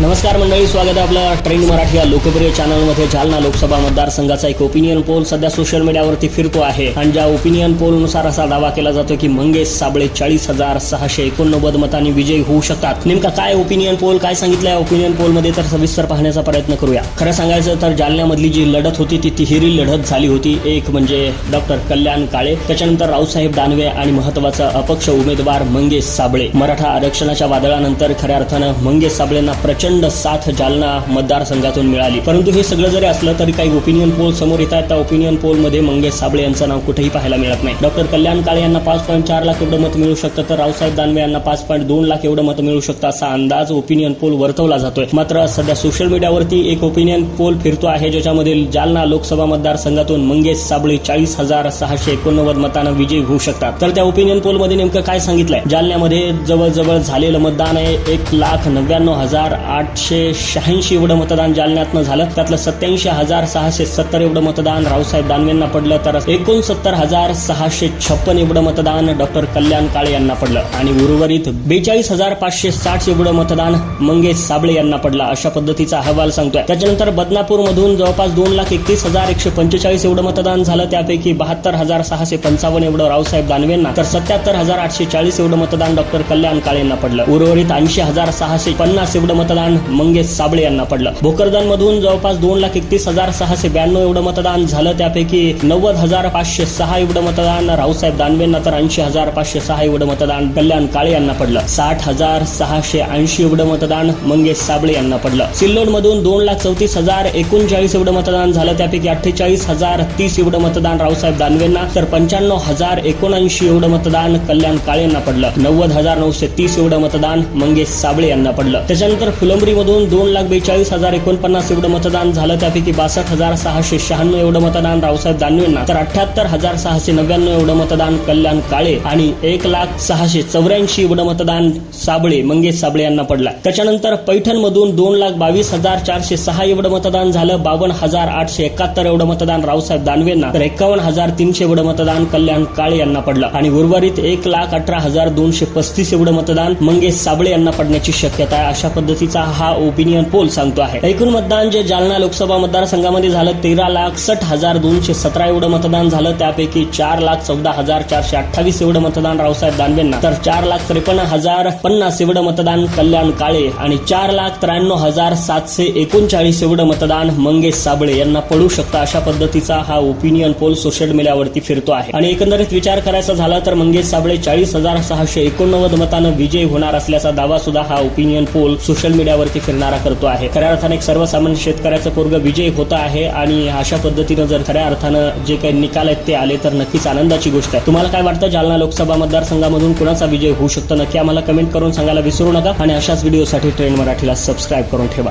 नमस्कार मंडळी स्वागत आहे आपलं ट्रेंड मराठी या लोकप्रिय चॅनलमध्ये जालना लोकसभा मतदारसंघाचा एक ओपिनियन पोल सध्या सोशल मीडियावरती फिरतो आहे. आणि ज्या ओपिनियन पोलनुसार असा दावा केला जातो की मंगेश साबळे चाळीस हजार सहाशे एकोणनव्वद मतांनी विजयी होऊ शकतात. नेमका काय ओपिनियन पोल काय सांगितलं या ओपिनियन पोलमध्ये तर सविस्तर पाहण्याचा प्रयत्न करूया. खरं सांगायचं तर जालन्यामधली जी लढत होती ती तिहेरी लढत झाली होती. एक म्हणजे डॉक्टर कल्याण काळे त्याच्यानंतर रावसाहेब दानवे आणि महत्त्वाचा अपक्ष उमेदवार मंगेश साबळे. मराठा आरक्षणाच्या वादळानंतर खऱ्या अर्थानं मंगेश साबळेंना प्रचंड प्रचंड साथ जालना मतदारसंघातून मिळाली. परंतु हे सगळं जरी असलं तरी काही ओपिनियन पोल समोर येत आहेत त्या ओपिनियन पोलमध्ये मंगेश साबळे यांचं नाव कुठेही पाहायला मिळत नाही. डॉक्टर कल्याण काळे यांना पाच पॉईंट चार लाख एवढं मत मिळू शकतं तर रावसाहेब दानवे यांना पाच पॉईंट दोन लाख एवढं मत मिळू शकतं असा अंदाज ओपिनियन पोल वर्तवला जातोय. मात्र सध्या सोशल मीडियावरती एक ओपिनियन पोल फिरतो आहे ज्याच्यामध्ये जालना लोकसभा मतदारसंघातून मंगेश साबळे चाळीस हजार सहाशे एकोणनव्वद मतांना विजयी होऊ शकतात. तर त्या ओपिनियन पोलमध्ये नेमकं काय सांगितलंय? जालन्यामध्ये जवळजवळ झालेलं मतदान आहे एक लाख नव्याण्णव हजार आठशे शहाऐंशी एवढं मतदान जालन्यातनं झालं. त्यातलं सत्याऐंशी हजार सहाशे सत्तर एवढं मतदान रावसाहेब दानवेंना पडलं. तर एकोणसत्तर हजार सहाशे छप्पन एवढं मतदान डॉक्टर कल्याण काळे यांना पडलं. आणि उर्वरित बेचाळीस हजार पाचशे साठ एवढं मतदान मंगेश साबळे यांना पडलं. अशा पद्धतीचा अहवाल सांगतोय. त्याच्यानंतर बदनापूर मधून जवळपास दोन लाख एकतीस हजार एकशे पंचेचाळीस एवढं मतदान झालं. त्यापैकी बहात्तर हजार सहाशे पंचावन्न एवढं रावसाहेब दानवेंना. तर सत्याहत्तर हजार आठशे चाळीस एवढं मतदान डॉक्टर कल्याण काळे यांना पडलं. उर्वरित ऐंशी हजार सहाशे पन्नास एवढं मतदान मंगेश साबळे यांना पडलं. भोकरदन मधून जवळपास दोन लाख एकतीस हजार सहाशे ब्याण्णव एवढं मतदान झालं. त्यापैकी नव्वद हजार पाचशे सहा एवढं मतदान रावसाहेब दानवेंना तर ऐंशी हजार पाचशे सहा एवढं मतदान कल्याण काळे यांना पडलं. साठ हजार सहाशे ऐंशी एवढं मतदान मंगेश साबळे यांना पडलं. सिल्लोड मधून दोन लाख चौतीस हजार एकोणचाळीस एवढं मतदान झालं. त्यापैकी अठ्ठेचाळीस हजार तीस एवढं मतदान रावसाहेब दानवेंना तर पंच्याण्णव हजार एकोणऐंशी एवढं मतदान कल्याण काळे यांना पडलं. नव्वद हजार नऊशे तीस एवढं मतदान मंगेश साबळे यांना पडलं. त्याच्यानंतर फुलं मधून दोन लाख बेचाळीस हजार एकोणपन्नास एवढं मतदान झालं. त्यापैकी बासष्ट हजार सहाशे शहाण्णव एवढं मतदान रावसाहेब दानवेंना तर अठ्याहत्तर हजार सहाशे नव्याण्णव एवढं मतदान कल्याण काळे आणि एक लाख सहाशे चौऱ्याऐंशी एवढं मतदान साबळे मंगेश साबळे यांना पडला. त्याच्यानंतर पैठणमधून दोन लाख बावीस हजार चारशे सहा एवढं मतदान झालं. बावन्न हजार आठशे एकाहत्तर एवढं मतदान रावसाहेब दानवेंना तर एकावन्न हजार तीनशे एवढं मतदान कल्याण काळे यांना पडलं. आणि उर्वरित एक लाख अठरा हजार दोनशे पस्तीस एवढं मतदान मंगेश साबळे यांना पडण्याची शक्यता आहे. अशा पद्धतीचा हा ओपिनियन पोल सांगतो आहे. एकूण मतदान जे जालना लोकसभा मतदारसंघामध्ये झालं तेरा लाख सठ हजार दोनशे सतरा एवढं मतदान झालं. त्यापैकी चार लाख चौदा हजार चारशे अठ्ठावीस एवढं मतदान रावसाहेब दानवेंना. तर चार लाख त्रेपन्न हजार पन्नास एवढं मतदान कल्याण काळे आणि चार लाख त्र्याण्णव हजार सातशे एकोणचाळीस एवढं मतदान मंगेश साबळे यांना पडू शकतं अशा पद्धतीचा हा ओपिनियन पोल सोशल मीडियावरती फिरतो आहे. आणि एकंदरीत विचार करायचा झाला तर मंगेश साबळे चाळीस हजार सहाशे एकोणनव्वद मतानं विजयी होणार असल्याचा दावा सुद्धा हा ओपिनियन पोल सोशल मीडिया मीडियावरती फिरणारा करतो आहे. खऱ्या अर्थाने एक सर्वसामान्य शेतकऱ्याचा पोरग विजय होत आहे आणि अशा पद्धतीनं जर खऱ्या अर्थानं जे काही निकाल आहेत ते आले तर नक्कीच आनंदाची गोष्ट आहे. तुम्हाला काय वाटतं? जालना लोकसभा मतदारसंघामधून कुणाचा विजय होऊ शकतो? नक्की आम्हाला कमेंट करून सांगायला विसरू नका आणि अशाच व्हिडिओसाठी ट्रेंड मराठीला सबस्क्राईब करून ठेवा.